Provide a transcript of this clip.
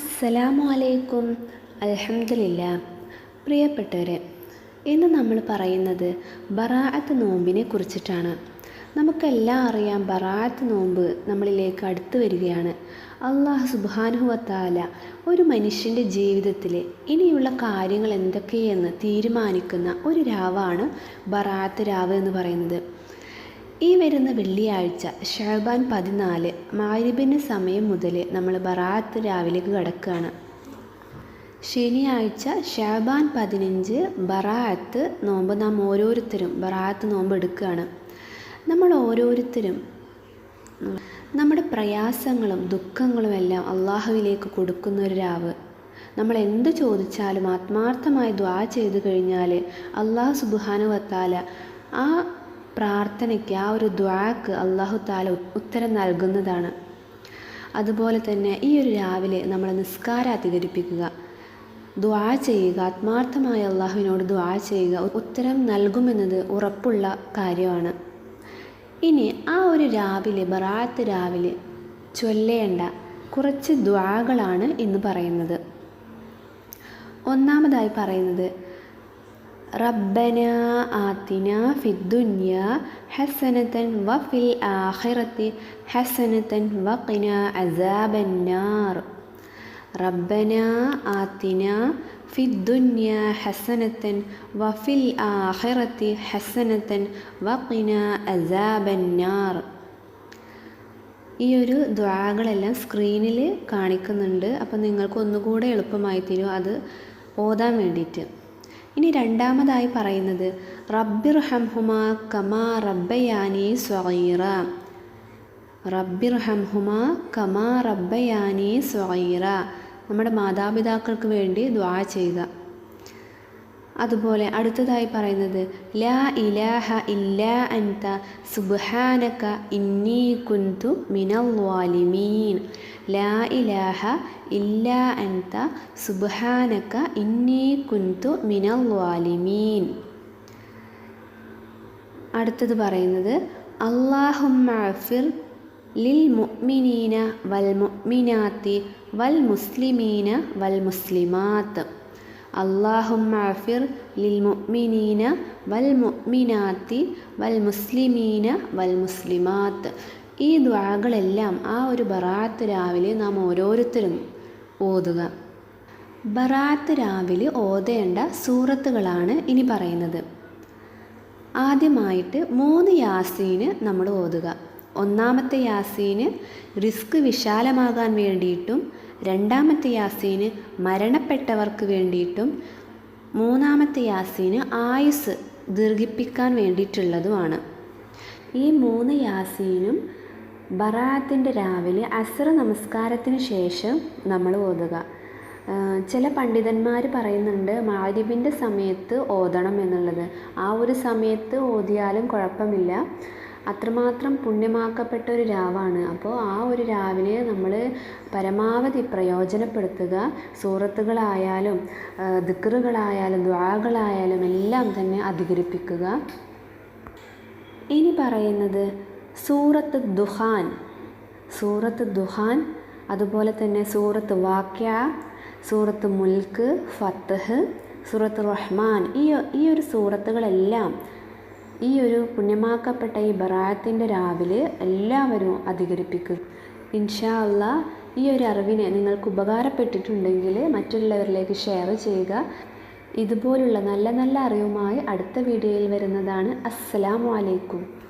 അസ്സലാമു അലൈക്കും അലഹമില്ല പ്രിയപ്പെട്ടവരെ ഇന്ന് നമ്മൾ പറയുന്നത് ബറാഅത്ത് നോമ്പിനെ കുറിച്ചിട്ടാണ്. നമുക്കെല്ലാം അറിയാം ബറാഅത്ത് നോമ്പ് നമ്മളിലേക്ക് അടുത്തു വരികയാണ്. അള്ളാഹു സുബാനുഹുവത്താല ഒരു മനുഷ്യന്റെ ജീവിതത്തിൽ ഇനിയുള്ള കാര്യങ്ങൾ എന്തൊക്കെയെന്ന് തീരുമാനിക്കുന്ന ഒരു രാവാണ് ബറാഅത്ത് രാവ് എന്ന് പറയുന്നത്. ഈ വരുന്ന വെള്ളിയാഴ്ച ഷഹബാൻ പതിനാല് മാരിബിന് സമയം മുതൽ നമ്മൾ ബറാത്ത് രാവിലേക്ക് കിടക്കുകയാണ് ശനിയാഴ്ച ഷാബാൻ പതിനഞ്ച് ബറാത്ത് നോമ്പ് നാം ഓരോരുത്തരും ബറാത്ത് നോമ്പ് എടുക്കുകയാണ് നമ്മൾ ഓരോരുത്തരും നമ്മുടെ പ്രയാസങ്ങളും ദുഃഖങ്ങളും എല്ലാം അള്ളാഹുവിലേക്ക് കൊടുക്കുന്ന ഒരു രാവ്. നമ്മൾ എന്ത് ചോദിച്ചാലും ആത്മാർത്ഥമായി ദ്വാ ചെയ്തു കഴിഞ്ഞാൽ അള്ളാഹു സുബാനുവത്താല ആ പ്രാർത്ഥനയ്ക്ക് ആ ഒരു ദ്വാക്ക് അള്ളാഹു താല ഉത്തരം നൽകുന്നതാണ്. അതുപോലെ തന്നെ ഈ ഒരു രാവിലെ നമ്മൾ നിസ്കാരം അധികരിപ്പിക്കുക ദ്വാ ചെയ്യുക ആത്മാർത്ഥമായ അള്ളാഹുവിനോട് ദ്വാ ചെയ്യുക ഉത്തരം നൽകുമെന്നത് ഉറപ്പുള്ള കാര്യമാണ്. ഇനി ആ ഒരു രാവിലെ ബറാത്ത് രാവിലെ ചൊല്ലേണ്ട കുറച്ച് ദ്വാകളാണ് ഇന്ന് പറയുന്നത്. ഒന്നാമതായി പറയുന്നത് റബ്ബന ആത്തിന ഫിദ്ദുന്യ ഹസനത്തൻ വഫിൽ ആഖിറതി ഹസനതൻ ഹസനത്തൻ വഖിന അസാബന്നാർ റബ്ബന ആത്തിന ഫിദ്ദുന്യ ഹസനത്തൻ വഫിൽ ഫിൽ ആഖിറത്തി ഹസനത്തൻ വഖിന അസാബന്നാർ ഈ ഒരു ദ്വാകളെല്ലാം സ്ക്രീനിൽ കാണിക്കുന്നുണ്ട്. അപ്പോൾ നിങ്ങൾക്ക് ഒന്നുകൂടെ എളുപ്പമായി തരും. അത് ഓതാൻ വേണ്ടിയിട്ട്. ഇനി രണ്ടാമതായി പറയുന്നത് റബ്ബിർ ഹംഹുമ കമാ റബ്ബയാനി സ്വൈറ റബ്ബിർ ഹംഹുമ കമാ റബ്ബയാനി സ്വൈറ നമ്മുടെ മാതാപിതാക്കൾക്ക് വേണ്ടി ദ്വാ ചെയ്യുക അതുപോലെ അടുത്തതായി പറയുന്നത് ലാ ഇലാഹ ഇല്ലാ അൻത സുബ്ഹാനക ഇന്നി കുന്തു മിനൽ വാലിമീൻ ലാ ഇലാഹ ഇല്ല അൻത സുബ്ഹാനക ഇന്നി കുന്തു മിനൽ വാലിമീൻ. അടുത്തത് പറയുന്നത് അള്ളാഹുമ്മഫിർ ലിൽ മുഅ്മിനീന വൽ മുഅ്മിനാത്തി വൽ മുസ്ലിമീന വൽ മുസ്ലിമാത്ത്. അള്ളാഹുമ്മഫിർ ലിൽ മുഅ്മിനീന വൽ മുഅ്മിനാത്തി വൽ മുസ്ലിമീന വൽ മുസ്ലിമാത്ത്. ഈ ദ്വാകളെല്ലാം ആ ഒരു ബറാത്ത് രാവിലെ നാം ഓരോരുത്തരും ഓതുക. ബറാത്ത് രാവിലെ ഓതേണ്ട സൂറത്തുകളാണ് ഇനി പറയുന്നത്. ആദ്യമായിട്ട് മൂന്ന് യാസീന് നമ്മൾ ഓതുക. ഒന്നാമത്തെ യാസീന് റിസ്ക് വിശാലമാകാൻ വേണ്ടിയിട്ടും രണ്ടാമത്തെ യാസീന് മരണപ്പെട്ടവർക്ക് വേണ്ടിയിട്ടും മൂന്നാമത്തെ യാസീന് ആയുസ് ദീർഘിപ്പിക്കാൻ വേണ്ടിയിട്ടുള്ളതുമാണ്. ഈ മൂന്ന് യാസീനും ബറാത്തിന്റെ രാവിലെ അസ്ര നമസ്കാരത്തിന് ശേഷം നമ്മൾ ഓതുക. ചില പണ്ഡിതന്മാർ പറയുന്നുണ്ട് മാരിബിന്റെ സമയത്ത് ഓതണം എന്നുള്ളത്. ആ ഒരു സമയത്ത് ഓതിയാലും കുഴപ്പമില്ല. അത്രമാത്രം പുണ്യമാക്കപ്പെട്ട ഒരു രാവാണ്. അപ്പോൾ ആ ഒരു രാവിലെ നമ്മൾ പരമാവധി പ്രയോജനപ്പെടുത്തുക. സൂറത്തുകളായാലും ദിക്കറുകളായാലും ദ്വാകളായാലും എല്ലാം തന്നെ അധികരിപ്പിക്കുക. ഇനി പറയുന്നത് സൂറത്ത് ദുഹാൻ. സൂറത്ത് ദുഹാൻ അതുപോലെ തന്നെ സൂറത്ത് വാക്യ സൂറത്ത് മുൽക്ക് ഫത്തഹ് സൂറത്ത് റഹ്മാൻ ഈ ഈ ഒരു സൂറത്തുകളെല്ലാം ഈ ഒരു പുണ്യമാക്കപ്പെട്ട ഈ ബറായത്തിന്റെ രാവിലെ എല്ലാവരും അധികരിപ്പിക്കും. ഇൻഷാ അല്ല ഈ ഒരു അറിവിനെ നിങ്ങൾക്ക് ഉപകാരപ്പെട്ടിട്ടുണ്ടെങ്കിൽ മറ്റുള്ളവരിലേക്ക് ഷെയർ ചെയ്യുക. ഇതുപോലുള്ള നല്ല നല്ല അറിവുമായി അടുത്ത വീഡിയോയിൽ വരുന്നതാണ്. അസ്സലാമു അലൈക്കും.